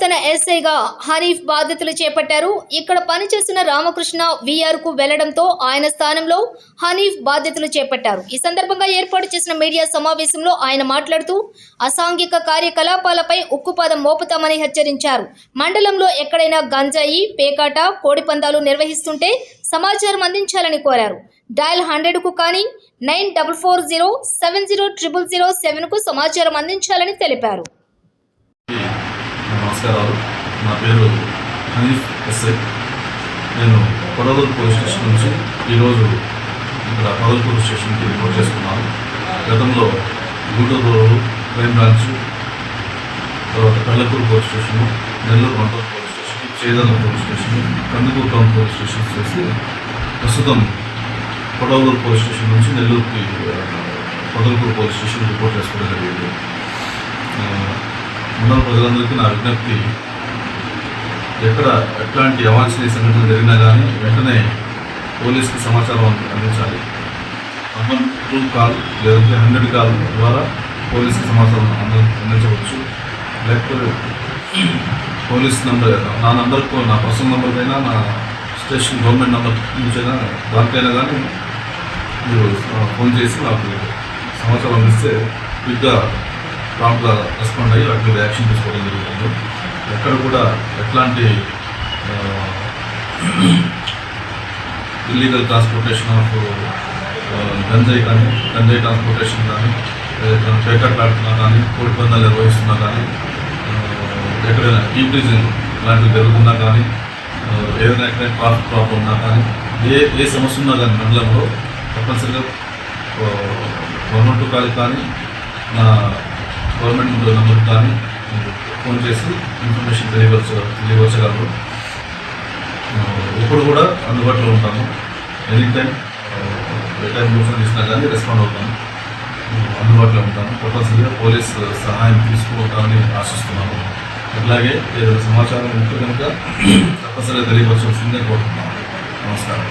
ఎస్ఐగా హనీఫ్ బాధ్యతలు చేపట్టారు. ఇక్కడ పనిచేసిన రామకృష్ణ విఆర్కు వెళ్ళడంతో ఆయన స్థానంలో హనీఫ్ బాధ్యతలు చేపట్టారు. ఈ సందర్భంగా ఏర్పాటు చేసిన మీడియా సమావేశంలో ఆయన మాట్లాడుతూ అసాంఘిక కార్యకలాపాలపై ఉక్కుపాదం మోపుతామని హెచ్చరించారు. మండలంలో ఎక్కడైనా గంజాయి పేకాట కోడిపందాలు నిర్వహిస్తుంటే సమాచారం అందించాలని కోరారు. డయల్ హండ్రెడ్కు కానీ nine double four zero seven zero triple zero సెవెన్కు సమాచారం అందించాలని తెలిపారు. నమస్కారాలు. నా పేరు హనీఫ్ ఎస్ఐ నేను కొడవలూరు పోలీస్ స్టేషన్ నుంచి ఈరోజు ఇక్కడ పదల్పూర్ స్టేషన్కి రిపోర్ట్ చేసుకున్నాను గతంలో గుంటూరు క్రైమ్ బ్రాంచ్ తర్వాత కళ్ళకూరు పోలీస్ స్టేషన్ నెల్లూరు మండలం police station చేదన్న police station Kandukur town police station చేసి ప్రస్తుతం కొడవలూరు పోలీస్ స్టేషన్ నుంచి నెల్లూరుకి పొదలకూరు పోలీస్ స్టేషన్ రిపోర్ట్ చేసుకోవడం జరిగింది. ఉన్న ప్రజలందరికీ నా విజ్ఞప్తి ఎక్కడ ఎట్లాంటి అవాంఛనీయ సంఘటన జరిగినా కానీ వెంటనే పోలీస్కి సమాచారం అందించాలి. అమన్ టూ కాల్ లేదంటే హండ్రెడ్ కాల్ ద్వారా పోలీస్కి సమాచారం అంద అందించవచ్చు. లేకపోతే పోలీస్ నంబర్ నా నంబర్కు నా పర్సనల్ నంబర్ నా స్టేషన్ గవర్నమెంట్ నంబర్ నుంచైనా దానికైనా కానీ మీరు ఫోన్ చేసి నాకు సమాచారం అందిస్తే క్విక్గా ప్రాంప్ట్గా రెస్పాండ్ అయ్యి వాటి మీద యాక్షన్ తీసుకోవడం జరుగుతుంది. ఎక్కడ కూడా ఎట్లాంటి ఇల్లీగల్ ట్రాన్స్పోర్టేషన్ ఆఫ్ గంజాయి కానీ గంజాయి ట్రాన్స్పోర్టేషన్ కానీ పేకట్ పెడుతున్నా కానీ కోడి పందాలు నిర్వహిస్తున్నా కానీ ఎక్కడైనా ఈప్రీజింగ్ లాంటివి జరుగుతున్నా కానీ ఏదైనా ఎక్కడైనా ట్రాఫిక్ ప్రాబ్లం ఉన్నా కానీ ఏ ఏ సమస్య ఉన్నా కానీ మండలంలో తప్పనిసరిగా గవర్నమెంట్ కాదు కానీ నా గవర్నమెంట్ నెంబర్ కానీ ఫోన్ చేసి ఇన్ఫర్మేషన్ తెలియవచ్చ తెలియవచ్చగలరు ఇప్పుడు కూడా అందుబాటులో ఉంటాము. ఎనీ టైం ఏ టైం ఫోన్ చేసినా కానీ రెస్పాండ్ అవుతాము. అందుబాటులో ఉంటాము. తప్పనిసరిగా పోలీస్ సహాయం తీసుకుంటామని ఆశిస్తున్నాము. అట్లాగే ఏదైనా సమాచారం ఉంటే కనుక తప్పనిసరిగా తెలియవలసిందే కోరుతున్నాము నమస్కారం.